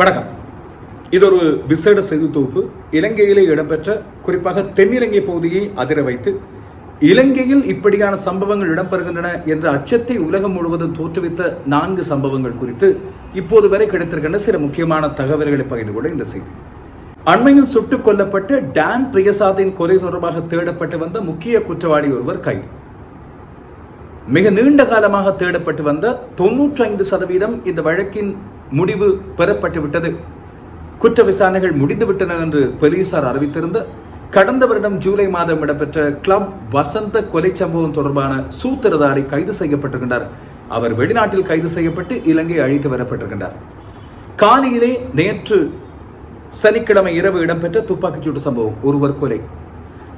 வணக்கம். இது ஒரு விசேட செய்தி தொகுப்பு. இலங்கையிலே இடம்பெற்ற குறிப்பாக தென்னிலங்கை பகுதியை அதிர வைத்து இலங்கையில் இப்படியான சம்பவங்கள் இடம்பெறுகின்றன என்ற அச்சத்தை உலகம் முழுவதும் தோற்றுவித்த நான்கு சம்பவங்கள் குறித்து இப்போது வரை கிடைத்திருக்கின்ற சில முக்கியமான தகவல்களை பகிர்ந்து கொள்ள இந்த செய்தி. அண்மையில் சுட்டுக் கொல்லப்பட்டு டான் பிரியசாத்தின் கொலை தொடர்பாக தேடப்பட்டு வந்த முக்கிய குற்றவாளி ஒருவர் கைது. மிக நீண்ட காலமாக தேடப்பட்டு வந்த தொன்னூற்றி ஐந்து சதவீதம் இந்த வழக்கின் முடிவு பெறப்பட்டுவிட்டது குற்ற விசாரணைகள் முடிந்துவிட்டன என்று போலீசார் அறிவித்திருந்த கடந்த வருடம் ஜூலை மாதம் இடம்பெற்ற கிளப் வசந்த கொலை சம்பவம் தொடர்பான சூத்திரதாரி கைது செய்யப்பட்டிருக்கின்றார். அவர் வெளிநாட்டில் கைது செய்யப்பட்டு இலங்கை அழைத்து வரப்பட்டிருக்கின்றார். காலையிலே நேற்று சனிக்கிழமை இரவு இடம்பெற்ற துப்பாக்கிச்சூடு சம்பவம் ஒருவர் கொலை.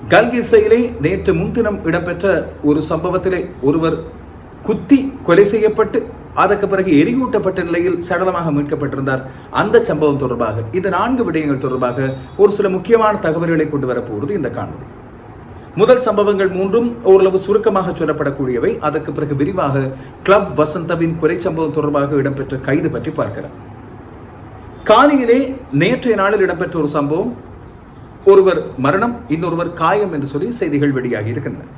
கல்கிசையிலே நேற்று முன்தினம் இடம்பெற்ற ஒரு சம்பவத்திலே ஒருவர் குத்தி கொலை செய்யப்பட்டு அதற்கு பிறகு எரியூட்டப்பட்ட நிலையில் சடலமாக மீட்கப்பட்டிருந்தார். அந்த சம்பவம் தொடர்பாக இந்த நான்கு விடயங்கள் தொடர்பாக ஒரு சில முக்கியமான தகவல்களை கொண்டு வரப்போகிறது இந்த காணொலி முதல் சம்பவங்கள் மூன்றும் ஓரளவு சுருக்கமாக சொல்லப்படக்கூடியவை. அதற்கு பிறகு விரிவாக கிளப் வசந்தவின் கொலை சம்பவம் தொடர்பாக இடம்பெற்ற கைது பற்றி பார்க்கிறோம் காலையிலே நேற்றைய நாளில் இடம்பெற்ற ஒரு சம்பவம். ஒருவர் மரணம் இன்னொருவர் காயம் என்று சொல்லி செய்திகள் வெளியாகி இருக்கின்றன.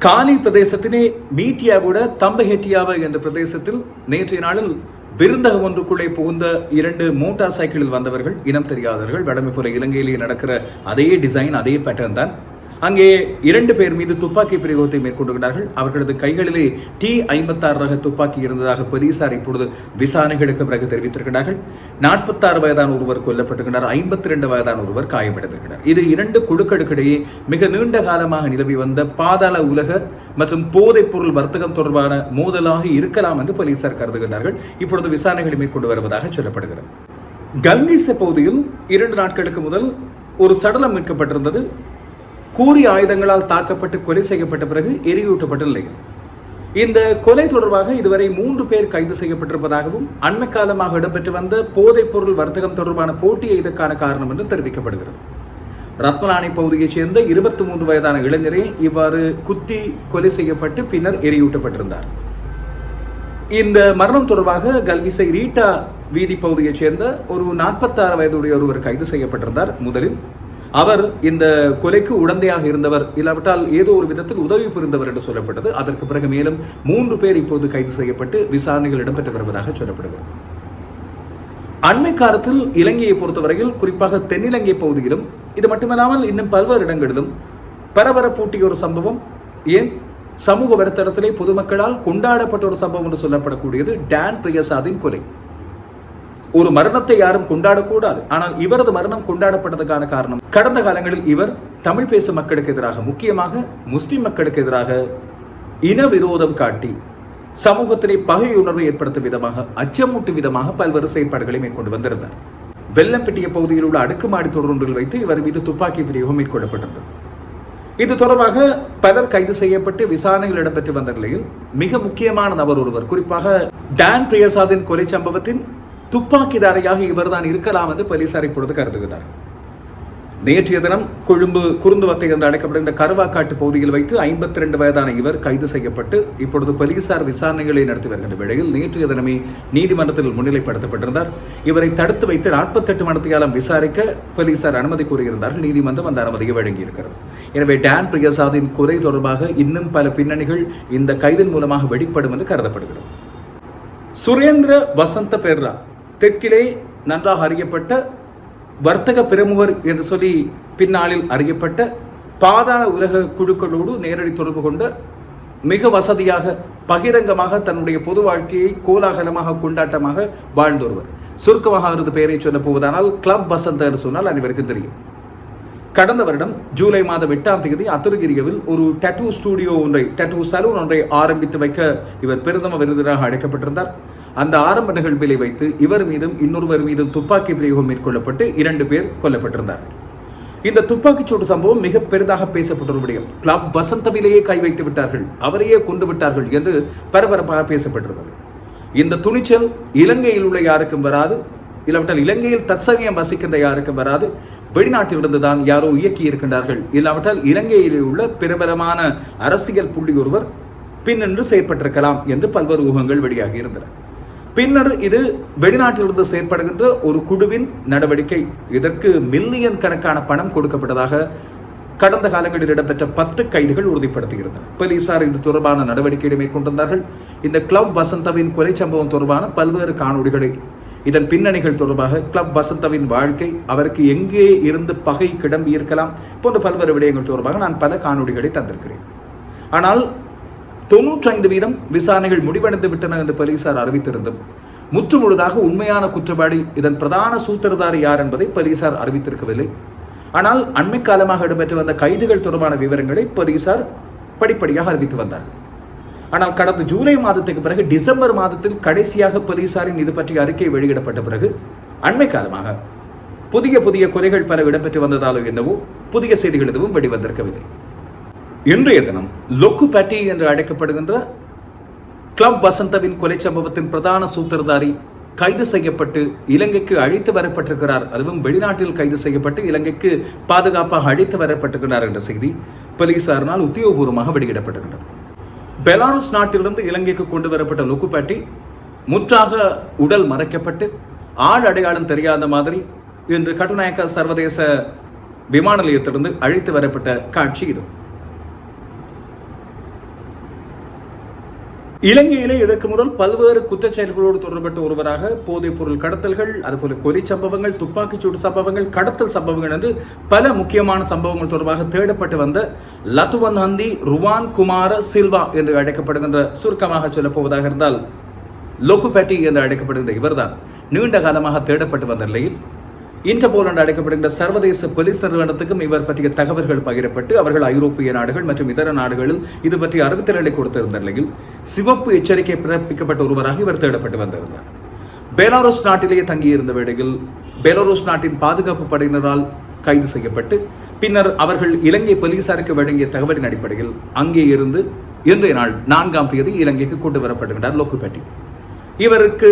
காலி பிரதேசத்திலே மீட்டியாவோட தம்பஹெட்டியாவ என்ற பிரதேசத்தில் நேற்றைய நாளில் விருந்தகம் ஒன்றுக்குள்ளே புகுந்த இரண்டு மோட்டார் சைக்கிளில் வந்தவர்கள் இனம் தெரியாதவர்கள் வடமை போல இலங்கையிலேயே நடக்கிற அதே டிசைன் அதே பேட்டர்ன் தான் அங்கே இரண்டு பேர் மீது துப்பாக்கி பிரயோகத்தை மேற்கொண்டுகிறார்கள் அவர்களது கைகளிலே டி ஐம்பத்தாறு ரக துப்பாக்கி இருந்ததாக போலீசார் இப்பொழுது விசாரணைகளுக்கு பிறகு தெரிவித்திருக்கிறார்கள். நாற்பத்தாறு வயதான ஒருவர் கொல்லப்பட்டிருக்கிறார். ஐம்பத்தி ரெண்டு வயதான ஒருவர் காயமடைந்திருக்கிறார். இது இரண்டு குழுக்களுக்கிடையே மிக நீண்ட காலமாக நிலவி வந்த பாதாள உலக மற்றும் போதைப் பொருள் வர்த்தகம் தொடர்பான மோதலாக இருக்கலாம் என்று போலீசார் கருதுகிறார்கள் இப்பொழுது விசாரணைகளை மேற்கொண்டு வருவதாக சொல்லப்படுகிறது. கல்மீச பகுதியில் இரண்டு நாட்களுக்கு முதல் ஒரு சடலம் மீட்கப்பட்டிருந்தது. கூறி ஆயுதங்களால் தாக்கப்பட்டு கொலை செய்யப்பட்ட பிறகு எரியூட்டப்பட்ட நிலையில். இந்த கொலை தொடர்பாக இதுவரை மூன்று பேர் கைது செய்யப்பட்டிருப்பதாகவும் அண்மை காலமாக இடம்பெற்று வந்த போதைப் பொருள் வர்த்தகம் தொடர்பான போட்டியே இதற்கான காரணம் என்று தெரிவிக்கப்படுகிறது. ரத்மலானி பகுதியைச் சேர்ந்த இருபத்தி மூன்று வயதான இளைஞரே இவ்வாறு குத்தி கொலை செய்யப்பட்டு பின்னர் எரியூட்டப்பட்டிருந்தார். இந்த மரணம் தொடர்பாக கல்விசை ரீட்டா வீதி பகுதியைச் சேர்ந்த ஒரு நாற்பத்தாறு வயதுடைய ஒருவர் கைது செய்யப்பட்டிருந்தார். முதலில் அவர் இந்த கொலைக்கு உடந்தையாக இருந்தவர் இல்லாவிட்டால் ஏதோ ஒரு விதத்தில் உதவி புரிந்தவர் என்று சொல்லப்பட்டது. அதற்கு பிறகு மேலும் மூன்று பேர் இப்போது கைது செய்யப்பட்டு விசாரணைகள் இடம்பெற்று வருவதாக சொல்லப்படுகிறது. அண்மை காலத்தில் இலங்கையை பொறுத்தவரையில் குறிப்பாக தென்னிலங்கை பகுதியிலும் இது மட்டுமல்லாமல் இன்னும் பல்வேறு இடங்களிலும் பரபரப்பூட்டிய ஒரு சம்பவம். ஏன்? சமூக வலைத்தளத்திலே பொதுமக்களால் கொண்டாடப்பட்ட ஒரு சம்பவம் என்று சொல்லப்படக்கூடியது டான் பிரியசாதின் கொலை. ஒரு மரணத்தை யாரும் கொண்டாடக்கூடாது. ஆனால் இவரது மரணம் கொண்டாடப்பட்டதுக்கான காரணம் கடந்த காலங்களில் இவர் தமிழ் பேசும் மக்களுக்கு எதிராக முக்கியமாக முஸ்லிம் மக்களுக்கு எதிராக இன விரோதம் காட்டி சமூகத்திலே பகை உணர்வை ஏற்படுத்தும் விதமாக அச்சமூட்டும் விதமாக பல்வேறு செயற்பாடுகளை மேற்கொண்டு வந்திருந்தார். வெள்ளம்பெட்டிய பகுதியில் உள்ள அடுக்குமாடி தொடரொன்றில் வைத்து இவர் மீது துப்பாக்கி பிரயோகம் மேற்கொள்ளப்பட்டிருந்தது. இது தொடர்பாக பலர் கைது செய்யப்பட்டு விசாரணைகள் இடம்பெற்று வந்த நிலையில் மிக முக்கியமான நபர் ஒருவர் குறிப்பாக டான் பிரியசாதின் கொலை சம்பவத்தின் துப்பாக்கிதாரியாக இவர்தான் இருக்கலாம் என்று போலீசார் இப்பொழுது கருதுகிறார். நேற்றைய தினம் கொழும்பு குறுந்துவத்தை என்று அழைக்கப்படுகின்ற கருவாக்காட்டு பகுதியில் வைத்து ஐம்பத்தி ரெண்டு வயதான இவர் கைது செய்யப்பட்டு இப்பொழுது போலீசார் விசாரணைகளை நடத்தி வருகின்ற வேளையில் நேற்றைய தினமே நீதிமன்றத்தில் முன்னிலைப்படுத்தப்பட்டிருந்தார். இவரை தடுத்து வைத்து நாற்பத்தெட்டு மணத்தியாலம் விசாரிக்க போலீசார் அனுமதி கூறியிருந்தார்கள் நீதிமன்றம் அந்த அனுமதியை வழங்கியிருக்கிறது. எனவே டான் பிரியசாதின் குறை தொடர்பாக இன்னும் பல பின்னணிகள் இந்த கைதின் மூலமாக வெளிப்படும் என்று கருதப்படுகிறது. சுரேந்திர வசந்த பெர்ரா தெற்கிலே நன்றாக அறியப்பட்ட வர்த்தக பிரமுகர் என்று சொல்லி பின்னாளில் அறியப்பட்ட பாதாள உலக குழுக்களோடு நேரடி தொடர்பு கொண்ட மிக வசதியாக பகிரங்கமாக தன்னுடைய பொது வாழ்க்கையை கோலாகலமாக கொண்டாட்டமாக வாழ்ந்தொருவர் சுருக்கமாக அவரது பெயரை சொல்ல போவதானால் கிளப் வசந்த என்று சொன்னால் அனைவருக்கும் தெரியும். கடந்த வருடம் ஜூலை மாதம் எட்டாம் தேதி அத்துருகிரியில் ஒரு டட்டூ ஸ்டூடியோ ஒன்றை டட்டூ சலூன் ஒன்றை ஆரம்பித்து வைக்க இவர் பிரதம விருதினராக அழைக்கப்பட்டிருந்தார். அந்த ஆரம்ப நிகழ்விலை வைத்து இவர் மீதும் இன்னொருவர் மீதும் துப்பாக்கி பிரயோகம் மேற்கொள்ளப்பட்டு இரண்டு பேர் கொல்லப்பட்டிருந்தார்கள் இந்த துப்பாக்கிச்சூடு சம்பவம் மிக பெரிதாக பேசப்பட்ட ஒரு விடயம் கிளப் வசந்தவிலேயே கை வைத்து விட்டார்கள். அவரையே கொண்டு விட்டார்கள் என்று பரபரப்பாக பேசப்பட்டிருந்தது. இந்த துணிச்சல் இலங்கையில் உள்ள யாருக்கும் வராது. இல்லாவிட்டால் இலங்கையில் தற்சமயம் வசிக்கின்ற யாருக்கும் வராது. வெளிநாட்டிலிருந்து தான் யாரோ இயக்கி இருக்கின்றார்கள். இல்லாவிட்டால் இலங்கையில் உள்ள பிரபலமான அரசியல் புள்ளி ஒருவர் பின்னின்று செயற்பட்டிருக்கலாம் என்று பல்வேறு ஊகங்கள் வெளியாகி இருந்தன. பின்னர் இது வெளிநாட்டிலிருந்து செயற்படுகின்ற ஒரு குழுவின் நடவடிக்கை. இதற்கு மில்லியன் கணக்கான பணம் கொடுக்கப்பட்டதாக கடந்த காலங்களில் இடம்பெற்ற பத்து கைதுகள் உறுதிப்படுத்தியிருந்தன போலீசார் இது தொடர்பான நடவடிக்கைகளை மேற்கொண்டிருந்தார்கள். இந்த கிளப் வசந்தவின் கொலை சம்பவம் தொடர்பான பல்வேறு காணொலிகளை இதன் பின்னணிகள் தொடர்பாக கிளப் வசந்தவின் வாழ்க்கை அவருக்கு எங்கே இருந்து பகை கிடம்பி இருக்கலாம் போன்ற பல்வேறு விடயங்கள் தொடர்பாக நான் பல காணொலிகளை தந்திருக்கிறேன். ஆனால் தொன்னூற்றி ஐந்து வீதம் விசாரணைகள் முடிவடைந்து விட்டன என்று போலீசார் அறிவித்திருந்தும் முற்று முழுதாக உண்மையான குற்றவாளி இதன் பிரதான சூத்திரதாரி யார் என்பதை போலீசார் அறிவித்திருக்கவில்லை. ஆனால் அண்மை காலமாக இடம்பெற்று வந்த கைதுகள் தொடர்பான விவரங்களை போலீசார் படிப்படியாக அறிவித்து வந்தார்கள் ஆனால் கடந்த ஜூலை மாதத்துக்கு பிறகு டிசம்பர் மாதத்தில் கடைசியாக போலீசாரின் இது பற்றிய அறிக்கை வெளியிடப்பட்ட பிறகு அண்மை காலமாக புதிய புதிய கொலைகள் பல இடம்பெற்று வந்ததாலோ என்னவோ புதிய செய்திகள் எதுவும் வெளிவந்திருக்கவில்லை. இன்றைய தினம் லொக்கு பேட்டி என்று அழைக்கப்படுகின்ற கிளப் வசந்தவின் கொலை சம்பவத்தின் பிரதான சூத்திரதாரி கைது செய்யப்பட்டு இலங்கைக்கு அழைத்து வரப்பட்டிருக்கிறார். அதுவும் வெளிநாட்டில் கைது செய்யப்பட்டு இலங்கைக்கு பாதுகாப்பாக அழைத்து வரப்பட்டிருக்கிறார் என்ற செய்தி போலீசாரினால் உத்தியோகபூர்வமாக வெளியிடப்பட்டிருக்கிறது. பெலாருஸ் நாட்டிலிருந்து இலங்கைக்கு கொண்டு வரப்பட்ட லுக்குப்பாட்டி முற்றாக உடல் மறைக்கப்பட்டு ஆள் அடையாளம் தெரியாத மாதிரி இன்று கட்டுநாயக்க சர்வதேச விமான நிலையத்திலிருந்து அழைத்து வரப்பட்ட காட்சி இது. இலங்கையிலே இதற்கு முதல் பல்வேறு குற்றச்செயல்களோடு தொடர்பட்ட ஒருவராக போதைப் பொருள் கடத்தல்கள் அதுபோல கொலை சம்பவங்கள் துப்பாக்கிச்சூடு சம்பவங்கள் கடத்தல் சம்பவங்கள் என்று பல முக்கியமான சம்பவங்கள் தொடர்பாக தேடப்பட்டு வந்த லத்துவன் ஹந்தி ருவான் குமார சில்வா என்று அழைக்கப்படுகின்ற சுருக்கமாக சொல்லப்போவதாக இருந்தால் லோகுபேட்டி என்று அழைக்கப்படுகின்ற இவர்தான். நீண்ட காலமாக தேடப்பட்டு வந்த நிலையில் இன்டர்போல் என்று அழைக்கப்படுகின்ற சர்வதேச போலீஸ் நிறுவனத்துக்கும் இவர் பற்றிய தகவல்கள் பகிரப்பட்டு அவர்கள் ஐரோப்பிய நாடுகள் மற்றும் இதர நாடுகளில் இது பற்றிய அறிவித்தல்களை கொடுத்திருந்த நிலையில் சிவப்பு எச்சரிக்கை பிறப்பிக்கப்பட்ட ஒருவராக இவர் தேடப்பட்டு வந்திருந்தார். பெலாரஸ் நாட்டிலேயே தங்கியிருந்த வேளையில் பெலாரஸ் நாட்டின் பாதுகாப்பு படையினரால் கைது செய்யப்பட்டு பின்னர் அவர்கள் இலங்கை போலீசாருக்கு வழங்கிய தகவலின் அடிப்படையில் அங்கே இருந்து இன்றைய நாள் நான்காம் தேதி இலங்கைக்கு கொண்டு வரப்படுகின்றார் லோக்குபேட்டி. இவருக்கு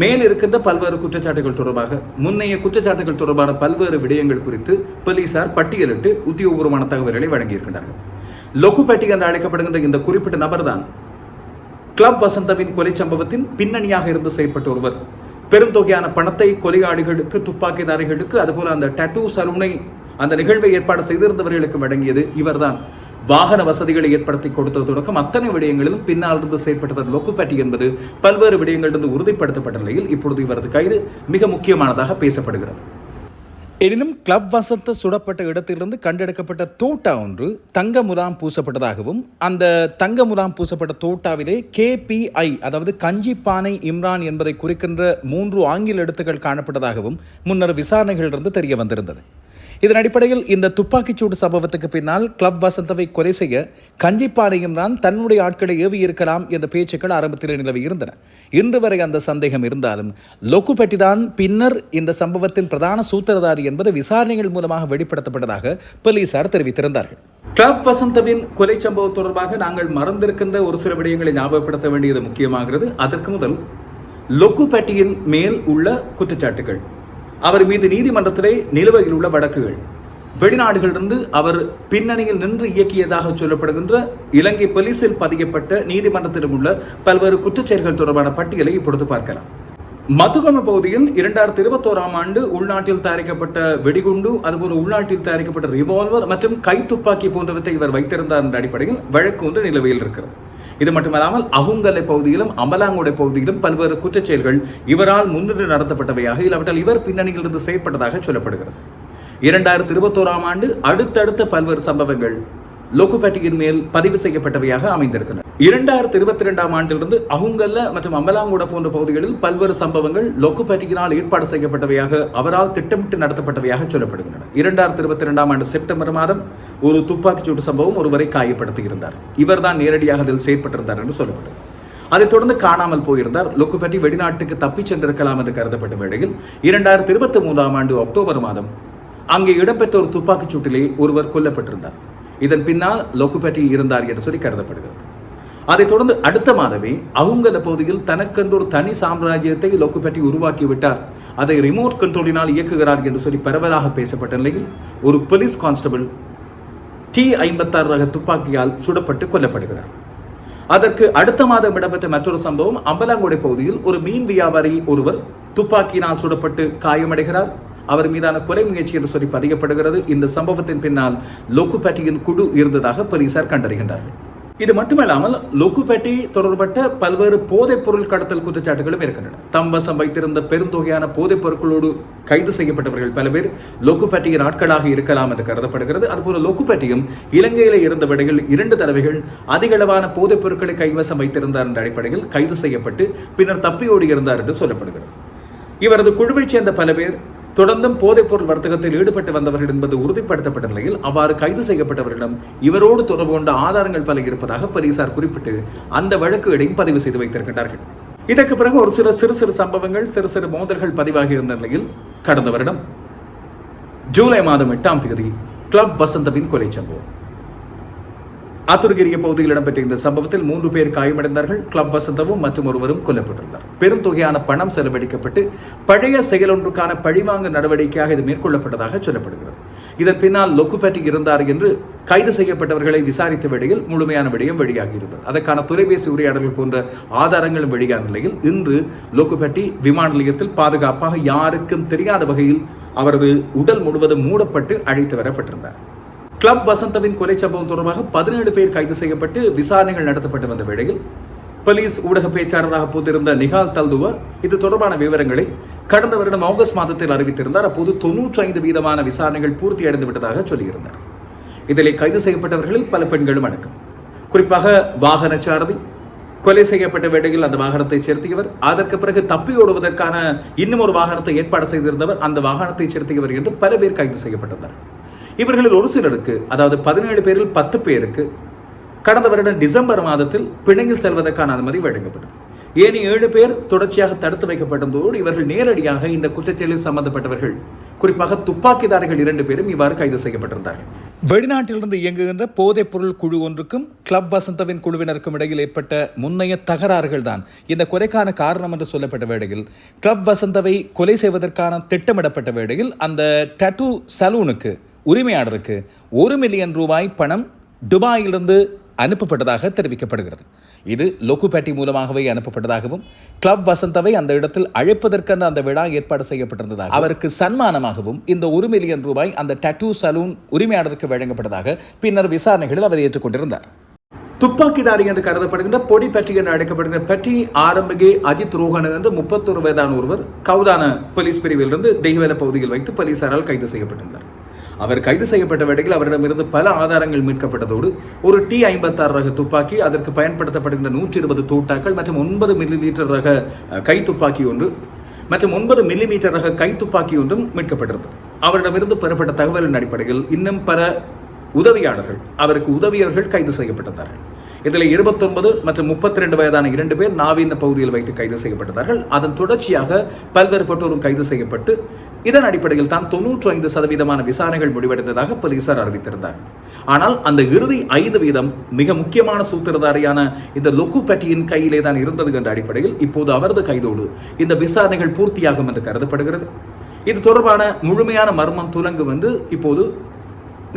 மேல் இருக்கின்ற பல்வேறு குற்றச்சாட்டுகள் தொடர்பாக முன்னைய குற்றச்சாட்டுகள் தொடர்பான பல்வேறு விடயங்கள் குறித்து போலீசார் பட்டியலிட்டு உத்தியோகபூர்வமான தகவல்களை வழங்கியிருக்கின்றார்கள். லொக்குபேட்டி என்று அழைக்கப்படுகின்ற இந்த குறிப்பிட்ட நபர்தான் கிளப் வசந்தவின் கொலை சம்பவத்தின் பின்னணியாக இருந்து செயல்பட்ட ஒருவர். பெருந்தொகையான பணத்தை கொலையாளிகளுக்கு துப்பாக்கிதாரிகளுக்கு அதுபோல அந்த டட்டூ சலூனை அந்த நிகழ்வை ஏற்பாடு செய்திருந்தவர்களுக்கு வழங்கியது இவர்தான். வாகன வசதிகளை ஏற்படுத்தி கொடுத்தது தொடக்கம். அத்தனை விடயங்களிலும் பின்னால் இருந்து செயற்பட்டவர் லொக்குபேட்டி என்பது பல்வேறு விடயங்களிலிருந்து உறுதிப்படுத்தப்பட்ட நிலையில் இப்பொழுது இவரது கைது மிக முக்கியமானதாக பேசப்படுகிறது. எனினும் கிளப் வசந்த சுடப்பட்ட இடத்திலிருந்து கண்டெடுக்கப்பட்ட தோட்டா ஒன்று தங்க முலாம் பூசப்பட்டதாகவும் அந்த தங்க முலாம் பூசப்பட்ட தோட்டாவிலே கேபிஐ அதாவது கஞ்சிப்பானை இம்ரான் என்பதை குறிக்கின்ற மூன்று ஆங்கில எழுத்துக்கள் காணப்பட்டதாகவும் முன்னர் விசாரணைகளிலிருந்து தெரிய வந்திருந்தது. இதன் அடிப்படையில் இந்த துப்பாக்கிச்சூடு சம்பவத்துக்கு பின்னால் கிளப் வசந்தவை கொலை செய்ய கஞ்சிப்பாளையம் தான் தன்னுடைய ஆட்களை ஏவி இருக்கலாம் என்ற பேச்சுக்கள் ஆரம்பத்தில் நிலவி இருந்தன. இன்று வரை அந்த சந்தேகம் இருந்தாலும் லொக்குபெட்டி தான் பின்னர் இந்த சம்பவத்தின் பிரதான சூத்திரதாரி என்பது விசாரணைகள் மூலமாக வெளிப்படுத்தப்பட்டதாக போலீசார் தெரிவித்திருந்தார்கள். கிளப் வசந்தவின் கொலை சம்பவம் தொடர்பாக நாங்கள் மறந்திருக்கின்ற ஒரு சில விடயங்களை ஞாபகப்படுத்த வேண்டியது முக்கியமாகிறது. அதற்கு முதல் லொக்குபேட்டியின் மேல் உள்ள குற்றச்சாட்டுகள். அவர் மீது நீதிமன்றத்திலே நிலுவையில் உள்ள வழக்குகள். வெளிநாடுகளிலிருந்து அவர் பின்னணியில் நின்று இயக்கியதாக சொல்லப்படுகின்ற இலங்கை போலீஸில் பதியப்பட்ட நீதிமன்றத்திலும் உள்ள பல்வேறு குற்றச்செயல்கள் தொடர்பான பட்டியலை இப்பொழுது பார்க்கலாம். மதுகம பகுதியில் இரண்டாயிரத்தி இருபத்தோராம் ஆண்டு உள்நாட்டில் தயாரிக்கப்பட்ட வெடிகுண்டு அதுபோல உள்நாட்டில் தயாரிக்கப்பட்ட ரிவால்வர் மற்றும் கைத்துப்பாக்கி போன்றவற்றை இவர் வைத்திருந்தார் என்ற அடிப்படையில் வழக்கு ஒன்று நிலுவையில் இருக்கிறது. இது மட்டுமல்லாமல் அகுங்கலை பகுதியிலும் அம்பலாங்குடை பகுதியிலும் பல்வேறு குற்றச்செயல்கள் இவரால் முன்னின்று நடத்தப்பட்டவையாக இல்லாவிட்டால் இவர் பின்னணியில் இருந்து செயற்பட்டதாக சொல்லப்படுகிறது. இரண்டாயிரத்தி இருபத்தோராம் ஆண்டு அடுத்தடுத்த பல்வேறு சம்பவங்கள் லோகோபேட்டியின் மேல் பதிவு செய்யப்பட்டவையாக அமைந்திருக்கின்றன. இரண்டாயிரத்தி இருபத்தி இரண்டாம் ஆண்டிலிருந்து அகுங்கல்ல மற்றும் அம்பலாங்குட போன்ற பகுதிகளில் பல்வேறு சம்பவங்கள் லோகோபேட்டியினால் ஏற்பாடு செய்யப்பட்டவையாக அவரால் திட்டமிட்டு நடத்தப்பட்டவையாக சொல்லப்படுகின்றன. இரண்டாயிரத்தி இருபத்தி இரண்டாம் ஆண்டு செப்டம்பர் மாதம் ஒரு துப்பாக்கிச்சூடு சம்பவம் ஒருவரை காயப்படுத்தியிருந்தார். இவர்தான் நேரடியாக அதில் செயற்பட்டிருந்தார் என்று சொல்லப்பட்டது. அதைத் தொடர்ந்து காணாமல் போயிருந்தார். லொக்குபெட்டி வெளிநாட்டுக்கு தப்பிச் சென்றிருக்கலாம் என்று கருதப்பட்ட வேளையில் இரண்டாயிரத்தி இருபத்தி மூன்றாம் ஆண்டு அக்டோபர் மாதம் அங்கே இடம்பெற்ற ஒரு துப்பாக்கிச் சூட்டிலே ஒருவர் கொல்லப்பட்டிருந்தார். இதன் பின்னால் லொக்குபட்டி இருந்தார் என்று சொல்லி கருதப்படுகிறது. அதைத் தொடர்ந்து அடுத்த மாதமே அவுங்கல பகுதியில் தனக்கென்று ஒரு தனி சாம்ராஜ்யத்தை லொக்குபட்டி உருவாக்கி விட்டார். அதை ரிமோட் கண்ட்ரோலினால் இயக்குகிறார் என்று சொல்லி பரவலாக பேசப்பட்ட நிலையில் ஒரு போலீஸ் கான்ஸ்டபிள் டி ஐம்பத்தாறு ரக துப்பாக்கியால் சுடப்பட்டு கொல்லப்படுகிறார். அதற்கு அடுத்த மாதம் இடம்பெற்ற மற்றொரு சம்பவம் அம்பலாங்குடை பகுதியில் ஒரு மீன் வியாபாரி ஒருவர் துப்பாக்கியினால் சுடப்பட்டு காயமடைகிறார். அவர் மீதான கொலை முயற்சி என்று சொல்லி பதியப்படுகிறது. இந்த சம்பவத்தின் பின்னால் லோக்குபேட்டியின் குழு இருந்ததாக போலீசார் கண்டறிகின்றார்கள். இது மட்டுமல்லாமல் லொக்குபேட்டி தொடர்பட்ட பல்வேறு போதைப் பொருள் கடத்தல் குற்றச்சாட்டுகளும் இருக்கின்றன. தம்பசம் வைத்திருந்த பெருந்தொகையான போதைப் பொருட்களோடு கைது செய்யப்பட்டவர்கள் பல பேர் லொக்குபேட்டியின் ஆட்களாக இருக்கலாம் என்று கருதப்படுகிறது. அதுபோல லொக்குபேட்டியும் இலங்கையில் இருந்த விடையில் இரண்டு தடவைகள் அதிகளவான போதைப் பொருட்களை கைவசம் வைத்திருந்தார் என்ற அடிப்படையில் கைது செய்யப்பட்டு பின்னர் தப்பியோடி இருந்தார் என்று சொல்லப்படுகிறது. இவரது குழுவைச் சேர்ந்த பல பேர் தொடர்ந்தும் போதைப்பொருள் வர்த்தகத்தில் ஈடுபட்டு வந்தவர்கள் என்பது உறுதிப்படுத்தப்பட்ட நிலையில் அவ்வாறு கைது செய்யப்பட்டவர்களிடம் இவரோடு தொடர்பு கொண்ட ஆதாரங்கள் பல இருப்பதாக போலீசார் குறிப்பிட்டு அந்த வழக்குகளையும் பதிவு செய்து வைத்திருக்கின்றார்கள். இதற்கு பிறகு ஒரு சில சிறு சிறு சம்பவங்கள் சிறு சிறு மோதல்கள் பதிவாகி இருந்த நிலையில் கடந்த வருடம் ஜூலை மாதம் எட்டாம் தேதி கிளப் வசந்தவின் கொலை சம்பவம். ஆத்துருகிரிய பகுதியில் இடம்பெற்ற இந்த சம்பவத்தில் மூன்று பேர் காயமடைந்தார்கள். கிளப் வசந்தவும் மற்றும் ஒருவரும் கொல்லப்பட்டிருந்தார் பெரும் தொகையான பணம் செலவழிக்கப்பட்டு பழைய செயலொன்றுக்கான பழிவாங்கு நடவடிக்கையாக இது மேற்கொள்ளப்பட்டதாக சொல்லப்படுகிறது. இதன் பின்னால் லொக்குபேட்டி இருந்தார் என்று கைது செய்யப்பட்டவர்களை விசாரித்த வேளையில் முழுமையான விடயம் வெளியாகி இருந்தது அதற்கான தொலைபேசி உரையாடல்கள் போன்ற ஆதாரங்களும் வெளியான நிலையில் இன்று லொக்குபேட்டி விமான நிலையத்தில் பாதுகாப்பாக யாருக்கும் தெரியாத வகையில் அவரது உடல் முழுவதும் மூடப்பட்டு அழைத்து வரப்பட்டிருந்தார். கிளப் வசந்தவின் கொலை சம்பவம் தொடர்பாக பதினேழு பேர் கைது செய்யப்பட்டு விசாரணைகள் நடத்தப்பட்டு வந்த வேளையில் போலீஸ் ஊடக பேச்சாளராக போட்டிருந்த நிகால் தல்துவ இது தொடர்பான விவரங்களை கடந்த வருடம் ஆகஸ்ட் மாதத்தில் அறிவித்திருந்தார். அப்போது தொன்னூற்றி ஐந்து வீதமான விசாரணைகள் பூர்த்தி அடைந்து விட்டதாக சொல்லியிருந்தார். இதில் கைது செய்யப்பட்டவர்களில் பல பெண்களும் அடக்கம். குறிப்பாக வாகன சாரதி கொலை செய்யப்பட்ட வேடையில் அந்த வாகனத்தை செலுத்தியவர் அதற்கு பிறகு தப்பி ஓடுவதற்கான இன்னும் ஒரு வாகனத்தை ஏற்பாடு செய்திருந்தவர் அந்த வாகனத்தை செலுத்தியவர் என்று பல பேர் கைது செய்யப்பட்டிருந்தார் இவர்களில் ஒரு சிலருக்கு அதாவது பதினேழு பேரில் பத்து பேருக்கு கடந்த வருடம் டிசம்பர் மாதத்தில் பிணையில் செல்வதற்கான அனுமதி வழங்கப்பட்டது. ஏனி ஏழு பேர் தொடர்ச்சியாக தடுத்து வைக்கப்பட்டதோடு இவர்கள் நேரடியாக இந்த குற்றச்செயலில் சம்பந்தப்பட்டவர்கள் குறிப்பாக துப்பாக்கிதாரிகள் இரண்டு பேரும் இவ்வாறு கைது செய்யப்பட்டிருந்தார்கள். வெளிநாட்டிலிருந்து இயங்குகின்ற போதைப் பொருள் குழு ஒன்றுக்கும் கிளப் வசந்தவின் குழுவினருக்கும் இடையில் ஏற்பட்ட முன்னைய தகராறுகள் தான் இந்த கொலைக்கான காரணம் என்று சொல்லப்பட்ட வேளையில் கிளப் வசந்தவை கொலை செய்வதற்கான திட்டமிடப்பட்ட வேளையில் அந்த டட்டு சலூனுக்கு உரிமையாளருக்கு ஒரு மில்லியன் ரூபாய் பணம் துபாயிலிருந்து அனுப்பப்பட்டதாக தெரிவிக்கப்படுகிறது. இது லோக்குபேட்டி மூலமாகவே அனுப்பப்பட்டதாகவும் கிளப் வசந்தவை அந்த இடத்தில் அழைப்பதற்கென அந்த விழா ஏற்பாடு செய்யப்பட்டிருந்ததாக அவருக்கு சன்மானமாகவும் இந்த ஒரு மில்லியன் ரூபாய் அந்த டட்டூ சலூன் உரிமையாளருக்கு வழங்கப்பட்டதாக பின்னர் விசாரணைகளில் அவர் ஏற்றுக்கொண்டிருந்தார். துப்பாக்கிதாரி என்று கருதப்படுகின்ற பொடி பெட்டி என்று அழைக்கப்படுகிற பெட்டி ஆரம்பிகே அஜித் ரோஹன் என்று முப்பத்தொரு வயதான ஒருவர் கவுதான போலீஸ் பிரிவிலிருந்து தெய்வேல பகுதியில் வைத்து போலீசாரால் கைது செய்யப்பட்டிருந்தார். அவர் கைது செய்யப்பட்ட வேளையில் அவரிடமிருந்து பல ஆதாரங்கள் மீட்கப்பட்டதோடு ஒரு டி ஐம்பத்தாறு ரக துப்பாக்கி அதற்கு பயன்படுத்தப்படுகின்ற நூற்றி இருபது தோட்டாக்கள் மற்றும் ஒன்பது மில்லி லீட்டர் ரக கை துப்பாக்கி ஒன்று மற்றும் ஒன்பது மில்லி மீட்டர் ரக கை துப்பாக்கி ஒன்றும் மீட்கப்பட்டிருந்தது. அவரிடமிருந்து பெறப்பட்ட தகவலின் அடிப்படையில் இன்னும் பல உதவியாளர்கள் அவருக்கு உதவியவர்கள் கைது செய்யப்பட்டிருந்தார்கள். இதில் இருபத்தொன்பது மற்றும் முப்பத்தி ரெண்டு வயதான இரண்டு பேர் நாவீன பகுதியில் வைத்து கைது செய்யப்பட்டார்கள் அதன் தொடர்ச்சியாக பல்வேறுபட்டோரும் கைது செய்யப்பட்டு இதன் அடிப்படையில் தான் தொன்னூற்று ஐந்து சதவீதமான விசாரணைகள் முடிவடைந்ததாக போலீசார் அறிவித்திருந்தார். ஆனால் அந்த இறுதி ஐந்து வீதம் மிக முக்கியமான சூத்திரதாரியான இந்த லொக்கு பட்டியின் கையிலே தான் இருந்தது என்ற அடிப்படையில் இப்போது அவரது கைதோடு இந்த விசாரணைகள் பூர்த்தியாகும் என்று கருதப்படுகிறது. இது தொடர்பான முழுமையான மர்மம் துலங்கு வந்து இப்போது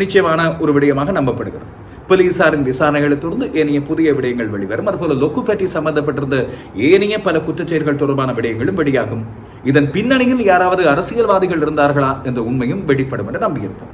நிச்சயமான ஒரு விடயமாக நம்பப்படுகிறது. போலீசாரின் விசாரணைகளை தொடர்ந்து ஏனைய புதிய விடயங்கள் வெளிவரும். அதுபோல லொக்கு பற்றி சம்பந்தப்பட்டிருந்த ஏனைய பல குற்றச்செயல்கள் தொடர்பான விடயங்களும் வெளியாகும். இதன் பின்னணியில் யாராவது அரசியல்வாதிகள் இருந்தார்களா என்ற உண்மையும் வெளிப்படும் என்று நம்பியிருப்போம்.